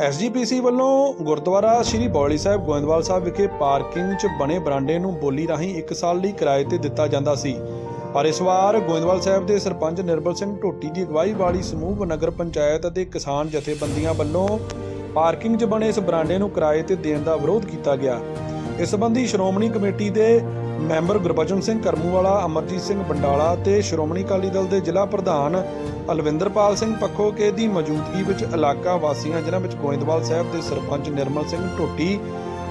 SGPC ਵੱਲੋਂ ਗੁਰਦੁਆਰਾ ਸ੍ਰੀ ਬੌਲੀ ਸਾਹਿਬ ਗੋਇੰਦਵਾਲ ਸਾਹਿਬ ਵਿਖੇ parking 'ਚ ਬਣੇ ਬਰਾਂਡੇ ਨੂੰ ਬੋਲੀ ਰਾਹੀਂ 1 ਸਾਲ ਲਈ ਕਿਰਾਏ ਤੇ ਦਿੱਤਾ ਜਾਂਦਾ ਸੀ। ਪਰ ਇਸ ਵਾਰ ਗੋਇੰਦਵਾਲ ਸਾਹਿਬ ਦੇ ਸਰਪੰਚ ਨਿਰਮਲ ਸਿੰਘ ਢੋਟੀ ਦੀ ਅਗਵਾਈ ਵਾਲੀ ਸਮੂਹ ਨਗਰ ਪੰਚਾਇਤ ਅਤੇ ਕਿਸਾਨ ਜਥੇਬੰਦੀਆਂ ਵੱਲੋਂ ਪਾਰਕਿੰਗ 'ਚ ਬਣੇ ਇਸ ਬਰਾਂਡੇ ਨੂੰ ਕਿਰਾਏ ਤੇ ਦੇਣ ਦਾ ਵਿਰੋਧ ਕੀਤਾ ਗਿਆ। ਇਸ ਸੰਬੰਧੀ ਸ਼੍ਰੋਮਣੀ ਕਮੇਟੀ ਦੇ ਮੈਂਬਰ ਗੁਰਬਚਨ ਸਿੰਘ ਕਰਮੂਵਾਲਾ, ਅਮਰਜੀਤ ਸਿੰਘ ਬੰਡਾਲਾ ਤੇ ਸ਼੍ਰੋਮਣੀ ਅਕਾਲੀ ਦਲ ਦੇ ਜ਼ਿਲ੍ਹਾ ਪ੍ਰਧਾਨ ਅਲਵਿੰਦਰਪਾਲ ਸਿੰਘ ਪੱਖੋਕੇ ਦੀ ਮੌਜੂਦਗੀ ਵਿੱਚ ਇਲਾਕਾ ਵਾਸੀਆਂ ਜਿਨ੍ਹਾਂ ਵਿੱਚ ਗੋਇੰਦਵਾਲ ਸਾਹਿਬ ਦੇ ਸਰਪੰਚ ਨਿਰਮਲ ਸਿੰਘ ਢੋਟੀ,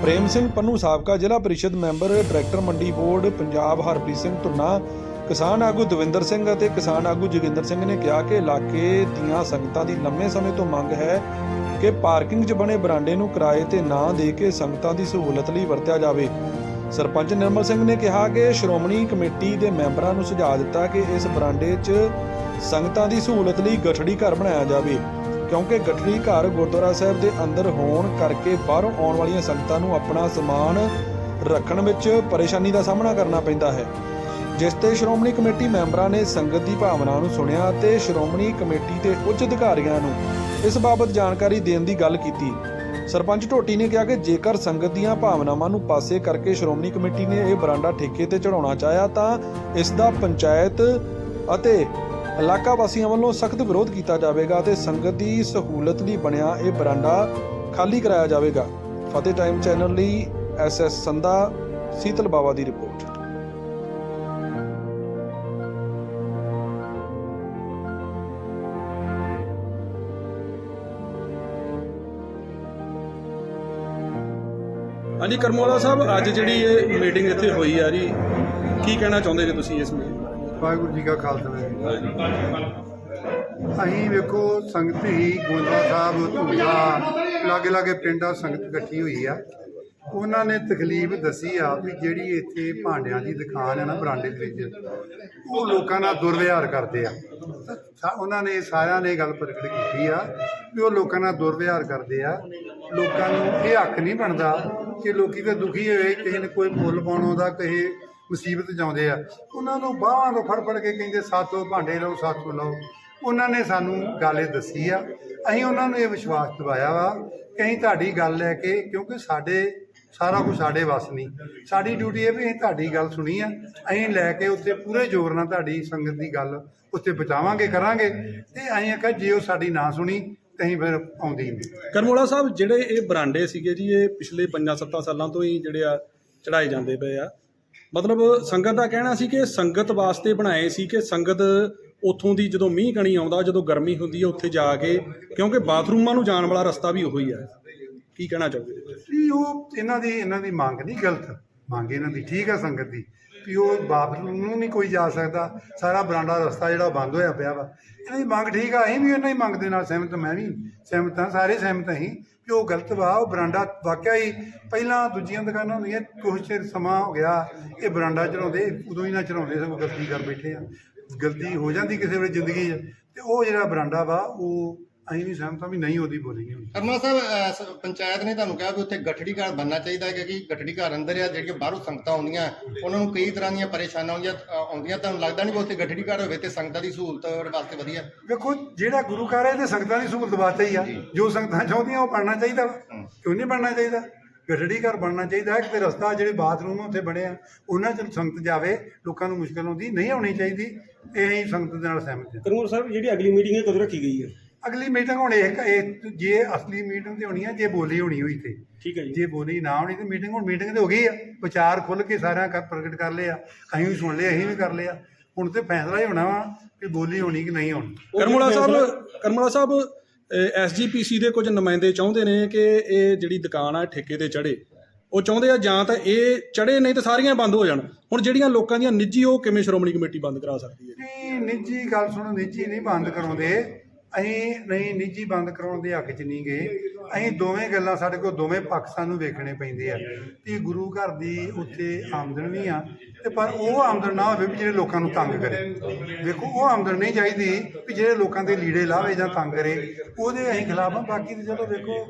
ਪ੍ਰੇਮ ਸਿੰਘ ਪੰਨੂ ਸਾਬਕਾ ਜ਼ਿਲ੍ਹਾ ਪਰਿਸ਼ਦ member director Mandi board Punjab Harpreet Singh Dhunna, ਕਿਸਾਨ ਆਗੂ ਦਵਿੰਦਰ ਸਿੰਘ ਅਤੇ ਕਿਸਾਨ ਆਗੂ ਜੋਗਿੰਦਰ ਸਿੰਘ ਨੇ ਕਿਹਾ ਕਿ ਇਲਾਕੇ ਦੀਆਂ ਸੰਗਤਾਂ ਦੀ ਲੰਮੇ ਸਮੇਂ ਤੋਂ ਮੰਗ ਹੈ ਕਿ ਪਾਰਕਿੰਗ 'ਚ ਬਣੇ ਬਰਾਂਡੇ ਨੂੰ ਕਿਰਾਏ ਤੇ ਨਾ ਦੇ ਕੇ ਸੰਗਤਾਂ ਦੀ ਸਹੂਲਤ ਲਈ ਵਰਤਿਆ ਜਾਵੇ। ਸਰਪੰਚ ਨਿਰਮਲ ਸਿੰਘ ਨੇ ਕਿਹਾ ਕਿ ਸ਼੍ਰੋਮਣੀ ਕਮੇਟੀ ਦੇ ਮੈਂਬਰਾਂ ਨੂੰ ਸੁਝਾਅ ਦਿੱਤਾ ਕਿ ਇਸ ਬਰਾਂਡੇ 'ਚ ਸੰਗਤਾਂ ਦੀ ਸਹੂਲਤ ਲਈ ਗਠੜੀ ਘਰ ਬਣਾਇਆ ਜਾਵੇ, ਕਿਉਂਕਿ ਗਠੜੀ ਘਰ ਗੁਰਦੁਆਰਾ ਸਾਹਿਬ ਦੇ ਅੰਦਰ ਹੋਣ ਕਰਕੇ ਬਾਹਰੋਂ ਆਉਣ ਵਾਲੀਆਂ ਸੰਗਤਾਂ ਨੂੰ ਆਪਣਾ ਸਮਾਨ ਰੱਖਣ ਵਿੱਚ ਪਰੇਸ਼ਾਨੀ ਦਾ ਸਾਹਮਣਾ ਕਰਨਾ ਪੈਂਦਾ ਹੈ। ਜਿਸ ਤੇ ਸ਼੍ਰੋਮਣੀ ਕਮੇਟੀ ਮੈਂਬਰਾਂ ਨੇ ਸੰਗਤ ਦੀ ਭਾਵਨਾ ਨੂੰ ਸੁਣਿਆ ਅਤੇ ਸ਼੍ਰੋਮਣੀ ਕਮੇਟੀ ਦੇ ਉੱਚ ਅਧਿਕਾਰੀਆਂ ਨੂੰ ਇਸ ਬਾਬਤ ਜਾਣਕਾਰੀ ਦੇਣ ਦੀ ਗੱਲ ਕੀਤੀ। ਸਰਪੰਚ ਢੋਟੀ ਨੇ ਕਿਹਾ ਕਿ ਜੇਕਰ ਸੰਗਤ ਦੀਆਂ ਭਾਵਨਾਵਾਂ ਨੂੰ ਪਾਸੇ ਕਰਕੇ ਸ਼੍ਰੋਮਣੀ ਕਮੇਟੀ ਨੇ ਇਹ ਬਰਾਂਡਾ ਠੇਕੇ ਤੇ ਚੜਾਉਣਾ ਚਾਹਿਆ ਤਾਂ ਇਸ ਦਾ ਪੰਚਾਇਤ ਅਤੇ ਇਲਾਕਾ ਵਾਸੀਆਂ ਵੱਲੋਂ ਸਖਤ ਵਿਰੋਧ ਕੀਤਾ ਜਾਵੇਗਾ ਤੇ ਸੰਗਤ ਦੀ ਸਹੂਲਤ ਲਈ ਬਣਿਆ ਇਹ ਬਰਾਂਡਾ ਖਾਲੀ ਕਰਾਇਆ ਜਾਵੇਗਾ। ਫਤਿਹ ਟਾਈਮ ਚੈਨਲ ਲਈ ਐਸਐਸ ਸੰਧਾ, ਸੀਤਲ ਬਾਵਾ ਦੀ ਰਿਪੋਰਟ। ਹਾਂਜੀ ਕਰਮੋਲਾ ਸਾਹਿਬ ਅੱਜ ਜਿਹੜੀ ਇਹ ਮੀਟਿੰਗ ਇੱਥੇ ਹੋਈ ਆ ਜੀ ਕੀ ਕਹਿਣਾ ਚਾਹੁੰਦੇ ਜੀ ਤੁਸੀਂ ਇਸ ਮੀਟਿੰਗ ਵਾਹਿਗੁਰੂ ਜੀ ਕਾ ਖਾਲਸਾ। ਅਸੀਂ ਵੇਖੋ ਸੰਗਤ ਹੀ ਗੋਂਦਾ ਸਾਹਿਬ ਧੂੜਾ ਲਾਗੇ ਲਾਗੇ ਪਿੰਡਾਂ ਸੰਗਤ ਇਕੱਠੀ ਹੋਈ ਆ। ਉਹਨਾਂ ਨੇ ਤਕਲੀਫ ਦੱਸੀ ਆ ਵੀ ਜਿਹੜੀ ਇੱਥੇ ਭਾਂਡਿਆਂ ਦੀ ਦੁਕਾਨ ਹੈ ਨਾ ਬਰਾਂਡੇ ਦੇ ਵਿੱਚ ਉਹ ਲੋਕਾਂ ਨਾਲ ਦੁਰਵਿਹਾਰ ਕਰਦੇ ਆ। ਸਾ- ਉਹਨਾਂ ਨੇ ਸਾਰਿਆਂ ਨੇ ਗੱਲ ਪ੍ਰਗਟ ਕੀਤੀ ਆ ਵੀ ਉਹ ਲੋਕਾਂ ਨਾਲ ਦੁਰਵਿਹਾਰ ਕਰਦੇ ਆ। ਲੋਕਾਂ ਨੂੰ ਇਹ ਹੱਕ ਨਹੀਂ ਬਣਦਾ ਕਿ ਲੋਕੀ ਤਾਂ ਦੁਖੀ ਹੋਏ, ਕਿਸੇ ਨੇ ਕੋਈ ਮੁੱਲ ਪਾਉਣ ਆਉਂਦਾ ਕਿਸੇ ਮੁਸੀਬਤ ਜਾਉਂਦੇ ਆ। ਉਹਨਾਂ ਨੂੰ ਬਾਹਾਂ ਤੋਂ ਫੜ ਫੜ ਕੇ ਕਹਿੰਦੇ, ਸਾਥੋਂ ਭਾਂਡੇ ਲਓ, ਸਾਥੋਂ ਲਓ। ਉਹਨਾਂ ਨੇ ਸਾਨੂੰ ਗੱਲ ਇਹ ਦੱਸੀ ਆ। ਅਸੀਂ ਉਹਨਾਂ ਨੂੰ ਇਹ ਵਿਸ਼ਵਾਸ ਦਿਵਾਇਆ ਵਾ ਕਿ ਅਸੀਂ ਤੁਹਾਡੀ ਗੱਲ ਲੈ ਕੇ, ਕਿਉਂਕਿ ਸਾਡੇ ਸਾਰਾ ਕੁਝ ਸਾਡੇ ਵੱਸ ਨਹੀਂ ਸਾਡੀ ਡਿਊਟੀ ਇਹ ਵੀ ਅਸੀਂ ਤੁਹਾਡੀ ਗੱਲ ਸੁਣੀ ਆ। ਅਸੀਂ ਲੈ ਕੇ ਉੱਥੇ ਪੂਰੇ ਜ਼ੋਰ ਨਾਲ ਤੁਹਾਡੀ ਸੰਗਤ ਦੀ ਗੱਲ ਉੱਥੇ ਬਚਾਵਾਂਗੇ ਕਰਾਂਗੇ। ਤੇ ਅਸੀਂ ਆਖਿਆ, ਜੇ ਉਹ ਸਾਡੀ ਨਾ ਸੁਣੀ ਤੇ ਅਸੀਂ ਫਿਰ ਆਉਂਦੀ ਹੀ ਨਹੀਂ ਕਰਮੋਲਾ ਸਾਹਿਬ ਜਿਹੜੇ ਇਹ ਬਰਾਂਡੇ ਸੀਗੇ ਜੀ ਇਹ ਪਿਛਲੇ 5-7 ਸਾਲਾਂ ਤੋਂ ਹੀ ਜਿਹੜੇ ਆ ਚੜਾਏ ਜਾਂਦੇ ਪਏ ਆ। ਮਤਲਬ ਸੰਗਤ ਦਾ ਕਹਿਣਾ ਸੀ ਕਿ ਸੰਗਤ ਵਾਸਤੇ ਬਣਾਏ ਸੀ ਕਿ ਸੰਗਤ ਉੱਥੋਂ ਦੀ ਜਦੋਂ ਮੀਂਹ ਕਣੀ ਆਉਂਦਾ ਜਦੋਂ ਗਰਮੀ ਹੁੰਦੀ ਹੈ ਉੱਥੇ ਜਾ ਕੇ ਕਿਉਂਕਿ ਬਾਥਰੂਮਾਂ ਨੂੰ ਜਾਣ ਵਾਲਾ ਰਸਤਾ ਵੀ ਉਹੀ ਹੈ ਕੀ ਕਹਿਣਾ ਚਾਹੋਗੇ? ਵੀ ਉਹ ਇਹਨਾਂ ਦੀ ਇਹਨਾਂ ਦੀ ਮੰਗ ਨਹੀਂ ਗਲਤ। ਮੰਗ ਇਹਨਾਂ ਦੀ ਠੀਕ ਆ ਸੰਗਤ ਦੀ। ਵੀ ਉਹ ਬਾਪ ਨੂੰ ਨਹੀਂ ਕੋਈ ਜਾ ਸਕਦਾ। ਸਾਰਾ ਬਰਾਂਡਾ ਰਸਤਾ ਜਿਹੜਾ ਬੰਦ ਹੋਇਆ ਪਿਆ ਵਾ। ਇਹਨਾਂ ਦੀ ਮੰਗ ਠੀਕ ਆ, ਅਸੀਂ ਵੀ ਇਹਨਾਂ ਦੀ ਮੰਗ ਦੇ ਨਾਲ ਸਹਿਮਤ ਮੈਂ ਵੀ ਸਹਿਮਤ ਹਾਂ, ਸਾਰੇ ਸਹਿਮਤ ਅਸੀਂ ਵੀ ਉਹ ਗਲਤ ਵਾ, ਉਹ ਬਰਾਂਡਾ ਵਾਕਿਆ ਹੀ ਪਹਿਲਾਂ ਦੂਜੀਆਂ ਦੁਕਾਨਾਂ ਹੁੰਦੀਆਂ, ਕੁਛ ਚਿਰ ਸਮਾਂ ਹੋ ਗਿਆ, ਇਹ ਬਰਾਂਡਾ ਚੜਾਉਂਦੇ ਉਦੋਂ ਹੀ ਨਾ ਚੜਾਉਂਦੇ ਸਭ ਗਲਤੀ ਕਰ ਬੈਠੇ ਆ। ਗਲਤੀ ਹੋ ਜਾਂਦੀ ਕਿਸੇ ਵੇਲੇ ਜ਼ਿੰਦਗੀ 'ਚ, ਤੇ ਉਹ ਜਿਹੜਾ ਬਰਾਂਡਾ ਵਾ, ਉਹ ਅਸੀਂ ਵੀ ਸਹਿਮਤ ਹਾਂ ਵੀ ਨਹੀਂ ਉਹਦੀ ਬੋਲੀ ਹੋਣੀ। ਕਰਮਾ ਸਾਹਿਬ ਅਹ, ਸ- ਪੰਚਾਇਤ ਨੇ ਤੁਹਾਨੂੰ ਕਿਹਾ ਵੀ ਉੱਥੇ ਗਠੜੀ ਘਰ ਬਣਨਾ ਚਾਹੀਦਾ ਹੈ ਕਿਉਂਕਿ ਗਠੜੀ ਘਰ ਅੰਦਰ ਆ ਜਿਹੜੀਆਂ ਬਾਹਰੋਂ ਸੰਗਤਾਂ ਆਉਂਦੀਆਂ ਉਹਨਾਂ ਨੂੰ ਕਈ ਤਰ੍ਹਾਂ ਦੀਆਂ ਪਰੇਸ਼ਾਨੀਆਂ ਆਉਂਦੀਆਂ ਅ, ਆਉਂਦੀਆਂ। ਤੁਹਾਨੂੰ ਲੱਗਦਾ ਨਹੀਂ ਕਿ ਉੱਥੇ ਗਠੜੀ ਘਰ ਹੋਵੇ ਤੇ ਸੰਗਤਾਂ ਦੀ ਸਹੂਲਤ ਵਾਸਤੇ ਵਧੀਆ? ਵੇਖੋ ਜਿਹੜਾ ਗੁਰੂ ਘਰ ਹੈ ਤੇ ਸੰਗਤਾਂ ਦੀ ਸਹੂਲਤ ਵਾਸਤੇ ਹੀ ਆ। ਜੋ। ਸੰਗਤਾਂ ਚਾਹੁੰਦੀਆਂ ਉਹ ਬਣਨਾ ਚਾਹੀਦਾ ਵਾ। ਕਿਉਂ ਨਹੀਂ ਬਣਨਾ ਚਾਹੀਦਾ? ਗੱਡੀ ਘਰ ਬਣਨਾ ਚਾਹੀਦਾ ਹੈ ਕਿਤੇ ਰਸਤਾ ਜਿਹੜੇ ਬਾਥਰੂਮ ਉੱਥੇ ਬਣੇ ਆ। ਉਹਨਾਂ ਚ ਸੰਗਤ ਜਾਵੇ ਲੋਕਾਂ ਨੂੰ ਮੁਸ਼ਕਲ ਆਉਂਦੀ ਨਹੀਂ ਆਉਣੀ ਚਾਹੀਦੀ। ਇਹ ਹੀ ਸੰਗਤ ਦੇ ਨਾਲ ਸਹਿਮਤ ਹਾਂ। ਕਰਮੂਰ ਸਾਹਿਬ ਜਿਹੜੀ ਅਗਲੀ ਮੀਟਿੰਗ ਹੈ ਕਦੋਂ ਰੱਖੀ ਗਈ ਹੈ? ਅਗਲੀ ਮੀਟਿੰਗ ਹੁਣ ਇਹ ਇਹ ਜੇ ਅਸਲੀ ਮੀਟਿੰਗ ਤੇ ਹੋਣੀ ਆ ਜੇ ਬੋਲੀ ਹੋਣੀ ਹੋਈ ਤੇ। ਠੀਕ ਹੈ ਜੀ। ਜੇ ਬੋਲੀ ਨਾ ਹੋਣੀ ਤੇ ਮੀਟਿੰਗ ਹੁਣ ਮੀਟਿੰਗ ਤੇ ਹੋ ਗਈ ਆ। ਵਿਚਾਰ ਖੁੱਲ ਕੇ ਸਾਰਿਆਂ ਕਰ ਪ੍ਰਗਟ ਕਰ ਲਿਆ। ਅਸੀਂ ਵੀ ਸੁਣ ਲਿਆ ਅਸੀਂ ਵੀ ਕਰ ਲਿਆ। ਹੁਣ ਤੇ ਫੈਸਲਾ ਹੀ ਹੋਣਾ ਵਾ ਕਿ ਬੋਲੀ ਹੋਣੀ ਕਿ ਨਹੀਂ ਹੋਣੀ। ਕਰਮੋਲਾ ਸਾਹਿਬ ਕਰਮੋਲਾ ਸਾਹਿਬ ਐਸਜੀਪੀਸੀ ਦੇ ਕੁਝ ਨੁਮਾਇੰਦੇ ਚਾਹੁੰਦੇ ਨੇ ਕਿ ਇਹ ਜਿਹੜੀ ਦੁਕਾਨ ਆ ਠੇਕੇ ਤੇ ਚੜੇ ਉਹ ਚਾਹੁੰਦੇ ਆ ਜਾਂ ਤਾਂ ਇਹ ਚੜੇ ਨਹੀਂ ਤਾਂ ਸਾਰੀਆਂ ਬੰਦ ਹੋ ਜਾਣ। ਹੁਣ ਜਿਹੜੀਆਂ ਲੋਕਾਂ ਦੀਆਂ ਨਿੱਜੀ ਉਹ ਕਿਵੇਂ ਸ਼੍ਰੋਮਣੀ ਕਮੇਟੀ ਬੰਦ ਕਰਾ ਸਕਦੀ ਹੈ? ਨਹੀਂ ਨਿੱਜੀ ਗੱਲ ਸੁਣੋ ਨਿੱਜੀ ਨਹੀਂ ਬੰਦ ਕਰਾਉਂਦੇ। ਅਸੀਂ ਨਹੀਂ ਨਿੱਜੀ ਬੰਦ ਕਰਾਉਣ ਦੇ ਹੱਕ 'ਚ ਨਹੀਂ ਗਏ। ਅਸੀਂ ਦੋਵੇਂ ਗੱਲਾਂ ਸਾਡੇ ਕੋਲ ਦੋਵੇਂ ਪੱਖ ਸਾਨੂੰ ਵੇਖਣੇ ਪੈਂਦੇ ਆ। ਕਿ ਗੁਰੂ ਘਰ ਦੀ ਉੱਥੇ ਆਮਦਨ ਵੀ ਆ ਤੇ ਪਰ ਉਹ ਆਮਦਨ ਨਾ ਹੋਵੇ ਵੀ ਜਿਹੜੇ ਲੋਕਾਂ ਨੂੰ ਤੰਗ ਕਰੇ। ਵੇਖੋ ਉਹ ਆਮਦਨ ਨਹੀਂ ਚਾਹੀਦੀ ਵੀ ਜਿਹੜੇ ਲੋਕਾਂ ਦੇ ਲੀੜੇ ਲਾਵੇ ਜਾਂ ਤੰਗ ਕਰੇ। ਉਹਦੇ ਅਸੀਂ ਖਿਲਾਫ ਆ। ਬਾਕੀ ਤੇ ਚਲੋ ਵੇਖੋ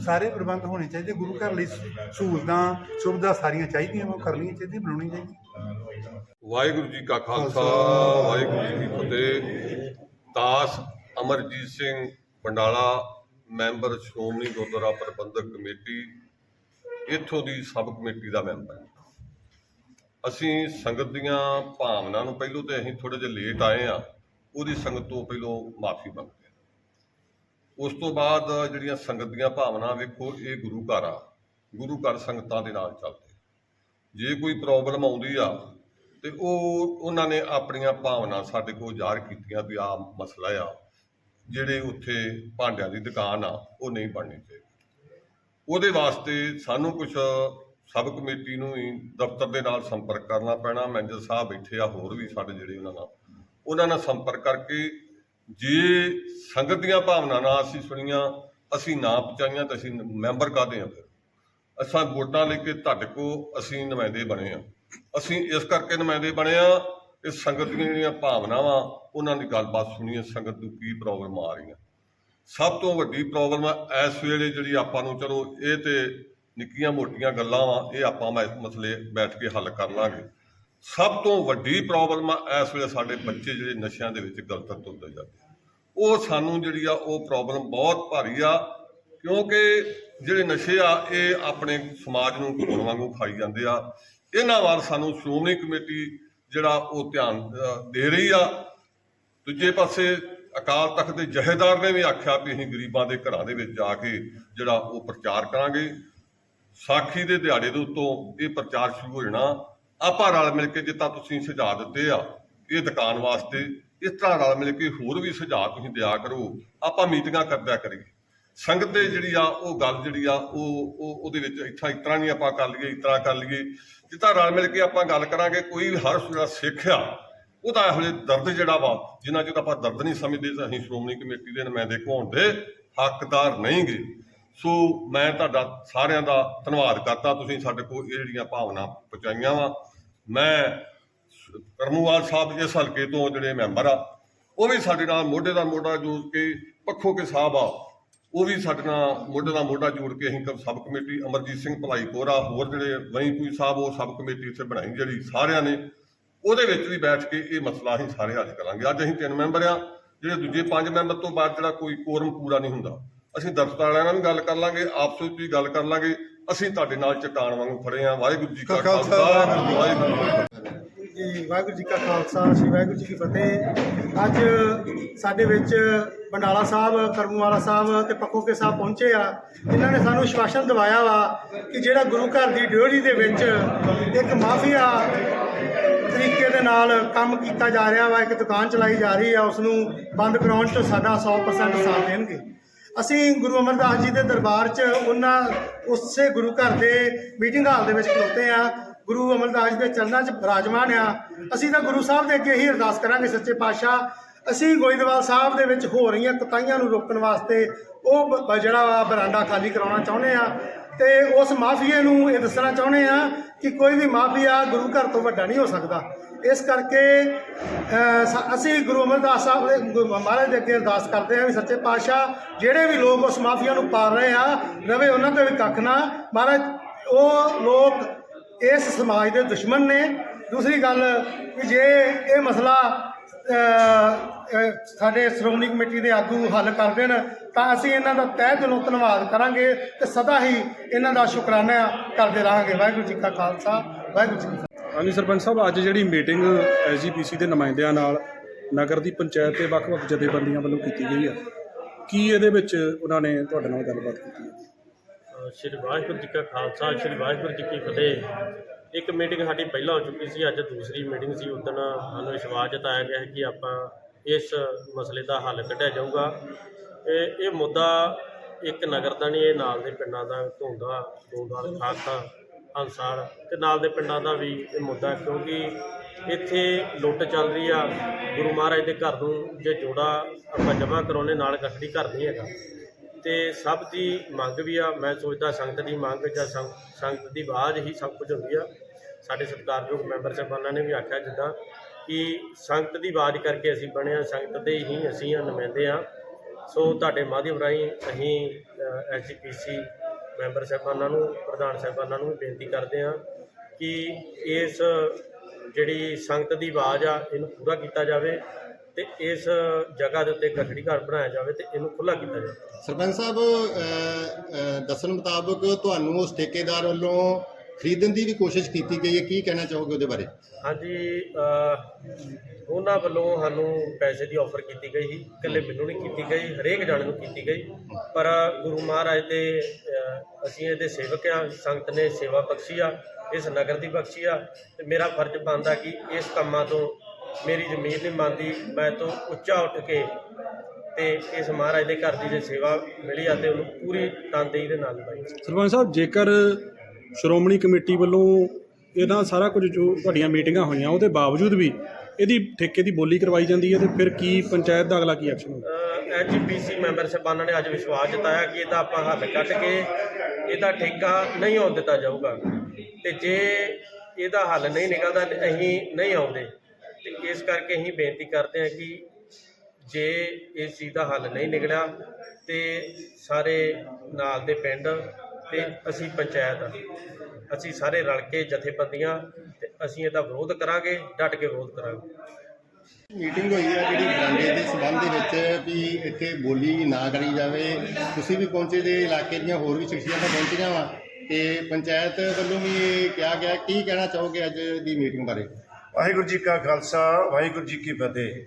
ਸਾਰੇ ਪ੍ਰਬੰਧ ਹੋਣੇ ਚਾਹੀਦੇ। ਗੁਰੂ ਘਰ ਲਈ ਸਹੂਲਤਾਂ ਸੁਵਿਧਾ ਸਾਰੀਆਂ ਚਾਹੀਦੀਆਂ ਉਹ ਕਰਨੀਆਂ ਚਾਹੀਦੀਆਂ ਬਣਾਉਣੀਆਂ ਚਾਹੀਦੀਆਂ। ਵਾਹਿਗੁਰੂ ਜੀ ਕਾ ਖਾਲਸਾ। ਵਾਹਿਗੁਰੂ ਜੀ ਕੀ ਫਤਿਹ। ਦਾਸ ਅਮਰਜੀਤ ਸਿੰਘ ਬੰਡਾਲਾ ਮੈਂਬਰ ਸ਼੍ਰੋਮਣੀ ਗੁਰਦੁਆਰਾ ਪ੍ਰਬੰਧਕ ਕਮੇਟੀ, ਇੱਥੋਂ ਦੀ ਸਬ ਕਮੇਟੀ ਦਾ ਮੈਂਬਰ ਅਸੀਂ ਸੰਗਤ ਦੀਆਂ ਭਾਵਨਾਵਾਂ ਨੂੰ ਪਹਿਲੋਂ ਤੇ ਅਸੀਂ ਥੋੜੇ ਜਿਹਾ ਲੇਟ ਆਏ ਆ ਉਹਦੀ ਸੰਗਤ ਤੋਂ ਪਹਿਲੋਂ ਮਾਫੀ ਮੰਗਦੇ ਹਾਂ। ਉਸ ਤੋਂ ਬਾਅਦ ਜਿਹੜੀਆਂ ਸੰਗਤ ਦੀਆਂ ਭਾਵਨਾ ਵੇਖੋ, ਇਹ ਗੁਰੂ ਘਰ ਆ। ਗੁਰੂ ਘਰ ਸੰਗਤਾਂ ਦੇ ਨਾਲ ਚੱਲਦੇ ਜੇ ਕੋਈ ਪ੍ਰੋਬਲਮ ਆਉਂਦੀ ਆ, ਤੇ ਉਹ, ਉਹਨਾਂ ਨੇ ਆਪਣੀਆਂ ਭਾਵਨਾ ਸਾਡੇ ਕੋਲ ਜ਼ਾਹਰ ਕੀਤੀਆਂ ਵੀ ਆਹ ਮਸਲਾ ਆ ਜਿਹੜੇ ਉੱਥੇ ਭਾਂਡਿਆਂ ਦੀ ਦੁਕਾਨ ਆ, ਉਹ ਨਹੀਂ ਬਣਨੀ ਚਾਹੀਦੀ। ਉਹਦੇ ਵਾਸਤੇ ਸਾਨੂੰ ਕੁਝ ਸਬ ਕਮੇਟੀ ਨੂੰ ਹੀ ਦਫ਼ਤਰ ਦੇ ਨਾਲ ਸੰਪਰਕ ਕਰਨਾ ਪੈਣਾ। ਮੈਨੇਜਰ ਸਾਹਿਬ ਬੈਠੇ ਆ, ਹੋਰ ਵੀ ਸਾਡੇ ਜਿਹੜੇ ਉਹਨਾਂ ਨਾਲ। ਉਹਨਾਂ ਨਾਲ ਸੰਪਰਕ ਕਰਕੇ ਜੇ ਸੰਗਤ ਦੀਆਂ ਭਾਵਨਾਵਾਂ ਅਸੀਂ ਸੁਣੀਆਂ, ਅਸੀਂ ਨਾ ਪਹੁੰਚਾਈਆਂ ਤਾਂ ਅਸੀਂ ਮੈਂਬਰ ਕਾਹਦੇ ਆ ਫਿਰ? ਅਸਾਂ ਵੋਟਾਂ ਲੈ ਕੇ ਤੁਹਾਡੇ ਕੋ ਅਸੀਂ ਨੁਮਾਇੰਦੇ ਬਣੇ ਆ। ਅਸੀਂ ਇਸ ਕਰਕੇ ਨੁਮਾਇੰਦੇ ਬਣੇ ਆ ਕਿ ਸੰਗਤ ਦੀਆਂ ਜਿਹੜੀਆਂ ਭਾਵਨਾਵਾਂ ਉਹਨਾਂ ਦੀ ਗੱਲਬਾਤ ਸੁਣੀਏ, ਸੰਗਤ ਨੂੰ ਕੀ ਪ੍ਰੋਬਲਮ ਆ ਰਹੀਆਂ। ਸਭ ਤੋਂ ਵੱਡੀ ਪ੍ਰੋਬਲਮ ਇਸ ਵੇਲੇ ਜਿਹੜੀ ਆਪਾਂ ਨੂੰ, ਚਲੋ ਇਹ ਤੇ ਨਿੱਕੀਆਂ ਮੋਟੀਆਂ ਗੱਲਾਂ ਵਾ, ਇਹ ਆਪਾਂ ਮੈਂ ਮਸਲੇ ਬੈਠ ਕੇ ਹੱਲ ਕਰ ਲਾਂਗੇ। ਸਭ ਤੋਂ ਵੱਡੀ ਪ੍ਰੋਬਲਮ ਆ ਇਸ ਵੇਲੇ ਸਾਡੇ ਬੱਚੇ ਜਿਹੜੇ ਨਸ਼ਿਆਂ ਦੇ ਵਿੱਚ ਗਲਤ ਤੁਰਦੇ ਜਾਂਦੇ ਉਹ ਸਾਨੂੰ ਜਿਹੜੀ ਆ, ਉਹ ਪ੍ਰੋਬਲਮ ਬਹੁਤ ਭਾਰੀ ਆ, ਕਿਉਂਕਿ ਜਿਹੜੇ ਨਸ਼ੇ ਆ, ਇਹ ਆਪਣੇ ਸਮਾਜ ਨੂੰ ਘੋਣ ਵਾਂਗੂ ਖਾਈ ਜਾਂਦੇ ਆ। ਇਹਨਾਂ ਵੱਲ ਸਾਨੂੰ ਸ਼੍ਰੋਮਣੀ ਕਮੇਟੀ ਜਿਹੜਾ ਉਹ ਧਿਆਨ ਦੇ ਰਹੀ ਆ। ਦੂਜੇ ਪਾਸੇ ਅਕਾਲ ਤਖਤ ਦੇ ਜਹੇਦਾਰ ਨੇ ਵੀ ਆਖਿਆ ਵੀ ਅਸੀਂ ਗਰੀਬਾਂ ਦੇ ਘਰਾਂ ਦੇ ਵਿੱਚ ਜਾ ਕੇ ਜਿਹੜਾ ਉਹ ਪ੍ਰਚਾਰ ਕਰਾਂਗੇ। ਸਾਖੀ ਦੇ ਦਿਹਾੜੇ ਦੇ ਉੱਤੋਂ ਇਹ ਪ੍ਰਚਾਰ ਸ਼ੁਰੂ ਹੋ ਜਾਣਾ। ਆਪਾਂ ਰਲ ਮਿਲ ਕੇ ਜਿੱਦਾਂ ਤੁਸੀਂ ਸੁਝਾਅ ਦਿੱਤੇ ਆ, ਇਹ ਦੁਕਾਨ ਵਾਸਤੇ, ਇਸ ਤਰ੍ਹਾਂ ਰਲ ਮਿਲ ਕੇ ਹੋਰ ਵੀ ਸੁਝਾਅ ਤੁਸੀਂ ਦਿਆ ਕਰੋ। ਆਪਾਂ ਮੀਟਿੰਗਾਂ ਕਰਦਿਆ ਕਰੀਏ। ਸੰਗਤ ਦੇ ਜਿਹੜੀ ਆ, ਉਹ ਗੱਲ ਜਿਹੜੀ ਆ, ਉਹ ਉਹ, ਉਹਦੇ ਵਿੱਚ ਇੱਥਾ ਇਸ ਤਰ੍ਹਾਂ ਨਹੀਂ ਆਪਾਂ ਕਰ ਲਈਏ, ਇਸ ਤਰ੍ਹਾਂ ਕਰ ਲਈਏ। ਜਿੱਦਾਂ ਰਲ ਮਿਲ ਕੇ ਆਪਾਂ ਗੱਲ ਕਰਾਂਗੇ, ਕੋਈ ਵੀ ਹਰ ਜਿਹੜਾ ਸਿੱਖ ਆ ਉਹਦਾ ਇਹੋ ਜਿਹੇ ਦਰਦ ਜਿਹੜਾ ਵਾ, ਜਿੰਨਾ ਚਿਰ ਆਪਾਂ ਦਰਦ ਨਹੀਂ ਸਮਝਦੇ ਤਾਂ ਅਸੀਂ ਸ਼੍ਰੋਮਣੀ ਕਮੇਟੀ ਦੇ ਨੁਮਾਇੰਦੇ ਹੋਣ ਦੇ ਹੱਕਦਾਰ ਨਹੀਂ ਗੇ ਸੋ ਮੈਂ ਤੁਹਾਡਾ ਸਾਰਿਆਂ ਦਾ ਧੰਨਵਾਦ ਕਰਦਾ, ਤੁਸੀਂ ਸਾਡੇ ਕੋਲ ਇਹ ਜਿਹੜੀਆਂ ਭਾਵਨਾ ਪਹੁੰਚਾਈਆਂ ਵਾ। ਮੈਂ ਕਰਮੂਵਾਲ ਸਾਹਿਬ ਇਸ ਹਲਕੇ ਤੋਂ ਜਿਹੜੇ ਮੈਂਬਰ ਆ, ਉਹ ਵੀ ਸਾਡੇ ਨਾਲ ਮੋਢੇ ਦਾ ਮੋਢਾ ਜੋੜ ਕੇ, ਪੱਖੋ ਕੇ ਸਾਹਿਬ ਆ, ਉਹ ਵੀ ਸਾਡੇ ਨਾਲ ਮੋਢੇ ਦਾ ਮੋਢਾ ਜੋੜ ਕੇ ਅਸੀਂ ਸਬ ਕਮੇਟੀ, ਅਮਰਜੀਤ ਸਿੰਘ ਭਲਾਈਪੁਰਾ ਹੋਰ ਜਿਹੜੇ ਵਹੀਪੁਰ ਸਾਹਿਬ, ਉਹ ਸਬ ਕਮੇਟੀ ਇੱਥੇ ਬਣਾਈ, ਜਿਹੜੀ ਸਾਰਿਆਂ ਨੇ ਉਹਦੇ ਵਿੱਚ ਵੀ ਬੈਠ ਕੇ ਇਹ ਮਸਲਾ ਅਸੀਂ ਸਾਰੇ ਹੱਲ ਕਰਾਂਗੇ। ਅੱਜ ਅਸੀਂ ਤਿੰਨ ਮੈਂਬਰ ਆ ਜਿਹੜੇ ਦੂਜੇ ਪੰਜ ਮੈਂਬਰ ਤੋਂ ਬਾਅਦ ਜਿਹੜਾ ਕੋਈ ਕੋਰਮ ਪੂਰਾ ਨਹੀਂ ਹੁੰਦਾ। ਅਸੀਂ ਦਫ਼ਤਰ ਵਾਲਿਆਂ ਨਾਲ ਵੀ ਗੱਲ ਕਰ ਲਾਂਗੇ ਆਪਸ ਵਿੱਚ ਵੀ ਗੱਲ ਕਰ ਲਾਂਗੇ। ਅਸੀਂ ਤੁਹਾਡੇ ਨਾਲ ਚਟਾਨ ਵਾਂਗੂ ਖੜੇ ਆ। ਵਾਹਿਗੁਰੂ ਜੀ ਕਾ ਖਾਲਸਾ, ਵਾਹਿਗੁਰੂ ਜੀ ਕੀ ਫਤਿਹ। ਜੀ ਵਾਹਿਗੁਰੂ ਜੀ ਕਾ ਖਾਲਸਾ ਸ੍ਰੀ ਵਾਹਿਗੁਰੂ ਜੀ ਕੀ ਫਤਿਹ। ਅੱਜ ਸਾਡੇ ਵਿੱਚ ਬੰਡਾਲਾ ਸਾਹਿਬ ਕਰਮੂਵਾਲਾ ਸਾਹਿਬ ਤੇ ਪੱਖੋਕੇ ਸਾਹਿਬ ਪਹੁੰਚੇ ਆ। ਇਹਨਾਂ ਨੇ ਸਾਨੂੰ ਵਿਸ਼ਵਾਸਨ ਦਿਵਾਇਆ ਵਾ ਕਿ ਜਿਹੜਾ ਗੁਰੂ ਘਰ ਦੀ ਡਿਊਰੀ ਦੇ ਵਿੱਚ ਇੱਕ ਮਾਫੀਆ ਤਰੀਕੇ ਦੇ ਨਾਲ ਕੰਮ ਕੀਤਾ ਜਾ ਰਿਹਾ ਵਾ, ਇੱਕ ਦੁਕਾਨ ਚਲਾਈ ਜਾ ਰਹੀ ਆ ਉਸ ਨੂੰ ਬੰਦ ਕਰਾਉਣ 'ਚ ਸਾਡਾ 100% ਸਾਥ ਦੇਣਗੇ। ਅਸੀਂ ਗੁਰੂ ਅਮਰਦਾਸ ਜੀ ਦੇ ਦਰਬਾਰ 'ਚ ਉਹਨਾਂ, ਉਸੇ ਗੁਰੂ ਘਰ ਦੇ ਮੀਟਿੰਗ ਹਾਲ ਦੇ ਵਿੱਚ ਖਲੋਤੇ ਆ। ਗੁਰੂ ਅਮਰਦਾਸ ਜੀ ਦੇ ਚਰਨਾਂ 'ਚ ਬਰਾਜਮਾਨ ਆ। ਅਸੀਂ ਤਾਂ ਗੁਰੂ ਸਾਹਿਬ ਦੇ ਅੱਗੇ ਹੀ ਅਰਦਾਸ ਕਰਾਂਗੇ ਸੱਚੇ ਪਾਤਸ਼ਾਹ। ਅਸੀਂ ਗੋਇੰਦਵਾਲ ਸਾਹਿਬ ਦੇ ਵਿੱਚ ਹੋ ਰਹੀਆਂ ਕਤਾਈਆਂ ਨੂੰ ਰੋਕਣ ਵਾਸਤੇ ਉਹ ਜਿਹੜਾ ਵਾ ਬਰਾਂਡਾ ਖਾਲੀ ਕਰਾਉਣਾ ਚਾਹੁੰਦੇ ਆ। ਤੇ ਉਸ ਮਾਫੀਏ ਨੂੰ ਇਹ ਦੱਸਣਾ ਚਾਹੁੰਦੇ ਆ ਕਿ ਕੋਈ ਵੀ ਮਾਫੀਆ ਗੁਰੂ ਘਰ ਤੋਂ ਵੱਡਾ ਨਹੀਂ ਹੋ ਸਕਦਾ। ਇਸ ਕਰਕੇ ਅਸੀਂ ਗੁਰੂ ਅਮਰਦਾਸ ਸਾਹਿਬ ਦੇ, ਗੁਰੂ ਮਹਾਰਾਜ ਦੇ ਅੱਗੇ ਅਰਦਾਸ ਕਰਦੇ ਹਾਂ ਵੀ ਸੱਚੇ ਪਾਤਸ਼ਾਹ, ਜਿਹੜੇ ਵੀ ਲੋਕ ਉਸ ਮਾਫੀਆ ਨੂੰ ਪਾਲ ਰਹੇ ਆ, ਰਵੇ ਉਹਨਾਂ ਤੇ ਵੀ ਕੱਖ ਨਾ। ਮਹਾਰਾਜ, ਉਹ ਲੋਕ ਇਸ ਸਮਾਜ ਦੇ ਦੁਸ਼ਮਣ ਨੇ। ਦੂਸਰੀ ਗੱਲ ਕਿ ਜੇ ਇਹ ਮਸਲਾ ਸਾਡੇ ਸ਼੍ਰੋਮਣੀ ਕਮੇਟੀ ਦੇ ਆਗੂ ਹੱਲ ਕਰ ਦੇਣ ਤਾਂ ਅਸੀਂ ਇਹਨਾਂ ਦਾ ਤਹਿ ਦਿਲੋਂ ਧੰਨਵਾਦ ਕਰਾਂਗੇ ਤੇ ਸਦਾ ਹੀ ਇਹਨਾਂ ਦਾ ਸ਼ੁਕਰਾਨਾ ਕਰਦੇ ਰਹਾਂਗੇ। ਵਾਹਿਗੁਰੂ ਜੀ ਕਾ ਖਾਲਸਾ ਵਾਹਿਗੁਰੂ ਜੀ ਕੀ ਫਤਿਹ। ਹਾਂਜੀ ਸਰਪੰਚ ਸਾਹਿਬ ਅੱਜ ਜਿਹੜੀ ਮੀਟਿੰਗ ਐਸਜੀਪੀਸੀ ਦੇ ਨੁਮਾਇੰਦਿਆਂ ਨਾਲ ਨਗਰ ਦੀ ਪੰਚਾਇਤ ਤੇ ਵੱਖ-ਵੱਖ ਜਥੇਬੰਦੀਆਂ ਵੱਲੋਂ ਕੀਤੀ ਗਈ ਆ ਕੀ ਇਹਦੇ ਵਿੱਚ ਉਹਨਾਂ ਨੇ ਤੁਹਾਡੇ ਨਾਲ ਗੱਲਬਾਤ ਕੀਤੀ ਹੈ ਸ਼੍ਰੀ ਵਾਹਿਗੁਰੂ ਜੀ ਕਾ ਖਾਲਸਾ ਸ਼੍ਰੀ ਵਾਹਿਗੁਰੂ ਜੀ ਕੀ ਫਤਿਹ। ਇੱਕ ਮੀਟਿੰਗ ਸਾਡੀ ਪਹਿਲਾਂ ਹੋ ਚੁੱਕੀ ਸੀ, ਅੱਜ ਦੂਸਰੀ ਮੀਟਿੰਗ ਸੀ। ਉਦੋਂ ਸਾਨੂੰ ਵਿਸ਼ਵਾਸ ਜਤਾਇਆ ਗਿਆ ਹੈ ਕਿ ਆਪਾਂ ਇਸ ਮਸਲੇ ਦਾ ਹੱਲ ਕੱਢਿਆ ਜਾਊਗਾ। ਇਹ ਇਹ ਮੁੱਦਾ ਇੱਕ ਨਗਰ ਦਾ ਨਹੀਂ, ਇਹ ਨਾਲ ਦੇ ਪਿੰਡਾਂ ਦਾ, ਧੁੰਦਾ ਦੋਂਦਾਲ ਖਾਲਸਾ ਹੰਸਾਲ। ਤੇ ਨਾਲ ਦੇ ਪਿੰਡਾਂ ਦਾ ਵੀ ਇਹ ਮੁੱਦਾ ਕਿਉਂਕਿ ਇੱਥੇ ਲੁੱਟ ਚੱਲ ਰਹੀ ਆ। ਗੁਰੂ ਮਹਾਰਾਜ ਦੇ ਘਰ ਨੂੰ ਜੇ ਜੋੜਾ ਆਪਾਂ ਜਮ੍ਹਾਂ ਕਰਾਉਣੇ ਨਾਲ ਇਕੱਠੀ ਘਰ ਨਹੀਂ ਹੈਗਾ। ਤੇ ਸਭ ਦੀ ਮੰਗ ਵੀ ਆ। ਮੈਂ ਸੋਚਦਾ ਸੰਗਤ ਦੀ ਮੰਗ ਜਾਂ ਸੰਗਤ ਦੀ ਆਵਾਜ਼ ਹੀ ਸਭ ਕੁਝ ਹੁੰਦੀ ਆ। ਸਾਡੇ ਸਤਿਕਾਰਯੋਗ ਮੈਂਬਰ ਸਾਹਿਬਾਨਾਂ ਨੇ ਵੀ ਆਖਿਆ ਜਿੱਦਾਂ ਕਿ ਸੰਗਤ ਦੀ ਆਵਾਜ਼ ਕਰਕੇ ਅਸੀਂ ਬਣੇ ਆ ਸੰਗਤ ਦੇ ਹੀ ਅਸੀਂ ਨੁਮਾਇੰਦੇ ਆ ਸੋ ਤੁਹਾਡੇ ਮਾਧਿਅਮ ਰਾਹੀਂ ਅਸੀਂ ਐਸਜੀਪੀਸੀ ਮੈਂਬਰ ਸਾਹਿਬਾਨਾਂ ਨੂੰ, ਪ੍ਰਧਾਨ ਸਾਹਿਬਾਨਾਂ ਨੂੰ ਵੀ ਬੇਨਤੀ ਕਰਦੇ ਆ ਕਿ ਇਸ ਜਿਹੜੀ ਸੰਗਤ ਦੀ ਆਵਾਜ਼ ਆ, ਇਹਨੂੰ ਪੂਰਾ ਕੀਤਾ ਜਾਵੇ ਤੇ ਇਸ ਜਗ੍ਹਾ ਦੇ ਉੱਤੇ ਗਠੜੀ ਘਰ ਬਣਾਇਆ ਜਾਵੇ ਤੇ ਇਹਨੂੰ ਖੁੱਲਾ ਕੀਤਾ ਜਾਵੇ। ਸਰਪੰਚ ਸਾਹਿਬ ਦੱਸਣ ਮੁਤਾਬਕ ਤੁਹਾਨੂੰ ਉਸ ਠੇਕੇਦਾਰ ਵੱਲੋਂ ਖਰੀਦਣ ਦੀ ਵੀ ਕੋਸ਼ਿਸ਼ ਕੀਤੀ ਗਈ ਹੈ। ਕੀ ਕਹਿਣਾ ਚਾਹੋਗੇ ਉਹਦੇ ਬਾਰੇ? ਹਾਂਜੀ ਅਹ, ਉਹਨਾਂ ਵੱਲੋਂ ਸਾਨੂੰ ਪੈਸੇ ਦੀ ਆਫਰ ਕੀਤੀ ਗਈ ਸੀ। ਇਕੱਲੇ ਮੈਨੂੰ ਨਹੀਂ ਕੀਤੀ ਗਈ ਹਰੇਕ ਜਾਣੇ ਨੂੰ ਕੀਤੀ ਗਈ। ਪਰ ਗੁਰੂ ਮਹਾਰਾਜ ਦੇ ਅਹ, ਅਸੀਂ ਇਹਦੇ ਸੇਵਕ ਆ ਸੰਗਤ ਨੇ ਸੇਵਾ ਬਖਸ਼ੀ ਆ ਇਸ ਨਗਰ ਦੀ ਬਖਸ਼ੀ ਆ। ਤੇ ਮੇਰਾ ਫਰਜ਼ ਬਣਦਾ ਕਿ ਇਸ ਕੰਮਾਂ ਤੋਂ ਮੇਰੀ ਜ਼ਮੀਰ ਨਹੀਂ ਮੰਨਦੀ ਮੈਂ ਤੋਂ ਉੱਚਾ ਉੱਠ ਕੇ ਤੇ ਇਸ ਮਹਾਰਾਜ ਦੇ ਘਰ ਦੀ ਜੇ ਸੇਵਾ ਮਿਲੀ ਆ ਤੇ ਉਹਨੂੰ ਪੂਰੀ ਤਨਦੇਹੀ ਦੇ ਨਾਲ ਨਿਭਾਈ। ਸਰਪੰਚ ਸਾਹਿਬ ਜੇਕਰ ਸ਼੍ਰੋਮਣੀ ਕਮੇਟੀ ਵੱਲੋਂ ਇਹਦਾ ਸਾਰਾ ਕੁਝ ਜੋ ਤੁਹਾਡੀਆਂ ਮੀਟਿੰਗਾਂ ਹੋਈਆਂ, ਉਹਦੇ ਬਾਵਜੂਦ ਵੀ ਇਹਦੀ ਠੇਕੇ ਦੀ ਬੋਲੀ ਕਰਵਾਈ ਜਾਂਦੀ ਹੈ ਤੇ ਫਿਰ ਕੀ ਪੰਚਾਇਤ ਦਾ ਅਗਲਾ ਕੀ ਐਕਸ਼ਨ ਹੋਊਗਾ? ਐਚਪੀਸੀ ਮੈਂਬਰ ਸਾਹਿਬਾਨਾਂ ਨੇ ਅੱਜ ਵਿਸ਼ਵਾਸ ਜਤਾਇਆ ਕਿ ਇਹਦਾ ਆਪਾਂ ਹੱਲ ਕੱਢ ਕੇ ਇਹਦਾ ਠੇਕਾ ਨਹੀਂ ਆਉਣ ਦਿੱਤਾ ਜਾਊਗਾ। ਤੇ ਜੇ ਇਹਦਾ ਹੱਲ ਨਹੀਂ ਨਿਕਲਦਾ ਤੇ ਅਸੀਂ ਨਹੀਂ ਆਉਂਦੇ। ਤੇ ਇਸ ਕਰਕੇ ਅਸੀਂ ਬੇਨਤੀ ਕਰਦੇ ਹਾਂ ਕਿ ਜੇ ਇਸ ਚੀਜ਼ ਦਾ ਹੱਲ ਨਹੀਂ ਨਿਕਲਿਆ ਤੇ ਸਾਰੇ ਨਾਲ ਦੇ ਪਿੰਡ ਤੇ ਅਸੀਂ ਪੰਚਾਇਤ ਅਸੀਂ ਸਾਰੇ ਰਲ ਕੇ ਜਥੇਬੰਦੀਆਂ ਤੇ ਅਸੀਂ ਇਹਦਾ ਵਿਰੋਧ ਕਰਾਂਗੇ ਡਟ ਕੇ ਵਿਰੋਧ ਕਰਾਂਗੇ। ਮੀਟਿੰਗ ਹੋਈ ਹੈ ਜਿਹੜੀ ਬਰਾਂਡੇ ਦੇ ਸਬੰਧ ਦੇ ਵਿੱਚ ਵੀ ਇੱਥੇ ਬੋਲੀ ਨਾ ਕਰੀ ਜਾਵੇ। ਤੁਸੀਂ ਵੀ ਪਹੁੰਚੇ ਦੇ ਇਲਾਕੇ ਦੀਆਂ ਹੋਰ ਵੀ ਸ਼ਖਸੀਅਤਾਂ ਪਹੁੰਚੀਆਂ ਵਾ। ਤੇ ਪੰਚਾਇਤ ਵੱਲੋਂ ਵੀ ਇਹ ਕਿਹਾ ਗਿਆ ਕੀ ਕਹਿਣਾ ਚਾਹੋਗੇ ਅੱਜ ਦੀ ਮੀਟਿੰਗ ਬਾਰੇ? ਵਾਹਿਗੁਰੂ ਜੀ ਕਾ ਖਾਲਸਾ ਵਾਹਿਗੁਰੂ ਜੀ ਕੀ ਫਤਿਹ।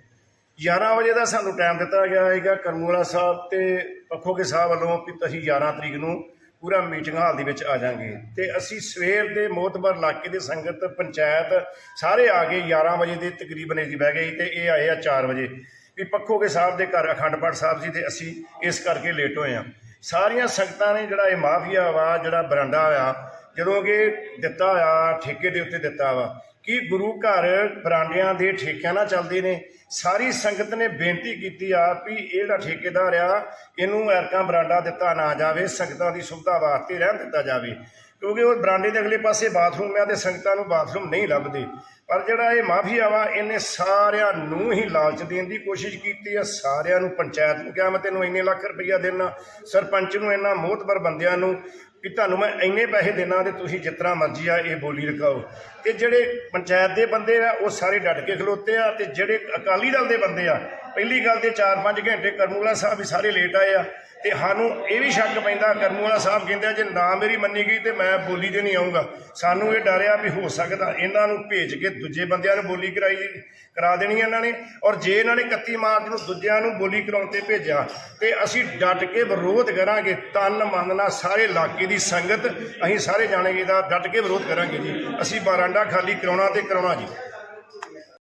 11 ਵਜੇ ਦਾ ਸਾਨੂੰ ਟਾਈਮ ਦਿੱਤਾ ਗਿਆ ਹੈਗਾ ਕਰਮੂਲਾ ਸਾਹਿਬ ਤੇ ਪੱਖੋਕੇ ਸਾਹਿਬ ਵੱਲੋਂ ਵੀ ਅਸੀਂ 11 ਤਰੀਕ ਨੂੰ ਪੂਰਾ ਮੀਟਿੰਗ ਹਾਲ ਦੇ ਵਿੱਚ ਆ ਜਾਾਂਗੇ। ਤੇ ਅਸੀਂ ਸਵੇਰ ਦੇ ਮੋਤਬਰ ਇਲਾਕੇ ਦੇ ਸੰਗਤ, ਪੰਚਾਇਤ ਸਾਰੇ ਆ ਗਏ 11 ਵਜੇ ਦੇ ਤਕਰੀਬਨ ਅਸੀਂ ਬਹਿ ਗਏ ਤੇ ਇਹ ਆਏ ਆ 4 ਵਜੇ। ਵੀ ਪੱਖੋਕੇ ਸਾਹਿਬ ਦੇ ਘਰ, ਅਖੰਡ ਪਾਠ ਸਾਹਿਬ ਜੀ ਤੇ ਅਸੀਂ ਇਸ ਕਰਕੇ ਲੇਟ ਹੋਏ ਆ ਸਾਰੀਆਂ ਸੰਗਤਾਂ ਨੇ ਜਿਹੜਾ ਇਹ ਮਾਫੀਆ ਵਾ, ਜਿਹੜਾ ਬਰਾਂਡਾ ਆ ਜਦੋਂ ਕਿ ਦਿੱਤਾ ਆ ਠੇਕੇ ਦੇ ਉੱਤੇ ਦਿੱਤਾ ਵਾ। ਕਿ ਗੁਰੂ ਘਰ ਬਰਾਂਡਿਆਂ ਦੇ ਠੇਕਿਆਂ ਨਾਲ ਚੱਲਦੇ ਨੇ। ਸਾਰੀ ਸੰਗਤ ਨੇ ਬੇਨਤੀ ਕੀਤੀ ਆ ਵੀ ਇਹ ਜਿਹੜਾ ਠੇਕੇਦਾਰ ਆ, ਇਹਨੂੰ ਐਰਕਾਂ ਬਰਾਂਡਾ ਦਿੱਤਾ ਨਾ ਜਾਵੇ, ਸੰਗਤਾਂ ਦੀ ਸੁਵਿਧਾ ਵਾਸਤੇ ਰਹਿਣ ਦਿੱਤਾ ਜਾਵੇ। ਕਿਉਂਕਿ ਉਹ ਬਰਾਂਡੇ ਦੇ ਅਗਲੇ ਪਾਸੇ ਬਾਥਰੂਮ ਆ ਤੇ ਸੰਗਤਾਂ ਨੂੰ ਬਾਥਰੂਮ ਨਹੀਂ ਲੱਭਦੇ। ਪਰ ਜਿਹੜਾ ਇਹ ਮਾਫੀਆ ਵਾ ਇਹਨੇ ਸਾਰਿਆਂ ਨੂੰ ਹੀ ਲਾਲਚ ਦੇਣ ਦੀ ਕੋਸ਼ਿਸ਼ ਕੀਤੀ ਆ। ਸਾਰਿਆਂ ਨੂੰ ਪੰਚਾਇਤ ਨੂੰ ਕਿਹਾ, ਮੈਂ ਤੈਨੂੰ ਇੰਨੇ ਲੱਖ ਰੁਪਈਆ ਦੇਣਾ, ਸਰਪੰਚ ਨੂੰ ਇਹਨਾਂ ਮੋਹਤਬਰ ਬੰਦਿਆਂ ਨੂੰ। ਕਿ ਤੁਹਾਨੂੰ ਮੈਂ ਇੰਨੇ ਪੈਸੇ ਦੇਣਾ ਤੇ ਤੁਸੀਂ ਜਿਸ ਤਰ੍ਹਾਂ ਮਰਜ਼ੀ ਆ ਇਹ ਬੋਲੀ ਰਖਾਓ ਤੇ ਜਿਹੜੇ ਪੰਚਾਇਤ ਦੇ ਬੰਦੇ ਆ, ਉਹ ਸਾਰੇ ਡਟ ਕੇ ਖਲੋਤੇ ਆ ਤੇ ਜਿਹੜੇ ਅਕਾਲੀ ਦਲ ਦੇ ਬੰਦੇ ਆ, ਪਹਿਲੀ ਗੱਲ ਤੇ 4-5 ਘੰਟੇ ਕਰਮੂਲਾ ਸਾਹਿਬ ਵੀ ਸਾਰੇ ਲੇਟ ਆਏ ਆ। ਤੇ ਸਾਨੂੰ ਇਹ ਵੀ ਸ਼ੱਕ ਪੈਂਦਾ ਕਰਮੂਲਾ ਸਾਹਿਬ ਕਹਿੰਦੇ ਆ, ਜੇ ਨਾ ਮੇਰੀ ਮੰਨੀ ਗਈ ਤੇ ਮੈਂ ਬੋਲੀ ਤੇ ਨਹੀਂ ਆਉਂਗਾ ਸਾਨੂੰ ਇਹ ਡਰਿਆ ਵੀ ਹੋ ਸਕਦਾ, ਇਹਨਾਂ ਨੂੰ ਭੇਜ ਕੇ ਦੂਜੇ ਬੰਦਿਆਂ ਨੂੰ ਬੋਲੀ ਕਰਾਈ, ਕਰਾ ਦੇਣੀ ਇਹਨਾਂ ਨੇ। ਔਰ ਜੇ ਇਹਨਾਂ ਨੇ 31 ਮਾਰਚ ਨੂੰ ਦੂਜਿਆਂ ਨੂੰ ਬੋਲੀ ਕਰਾਉਣ ਤੇ ਭੇਜਿਆ, ਤੇ ਅਸੀਂ ਡਟ ਕੇ ਵਿਰੋਧ ਕਰਾਂਗੇ। ਤਨ, ਮਨ ਨਾਲ ਸਾਰੇ ਇਲਾਕੇ ਦੀ ਸੰਗਤ, ਅਸੀਂ ਸਾਰੇ ਜਾਣੇਗੇ ਦਾ ਡਟ ਕੇ ਵਿਰੋਧ ਕਰਾਂਗੇ ਜੀ। ਅਸੀਂ ਬਾਰਾਂਡਾ ਖਾਲੀ ਕਰਾਉਣਾ ਤੇ ਕਰਾਉਣਾ ਜੀ।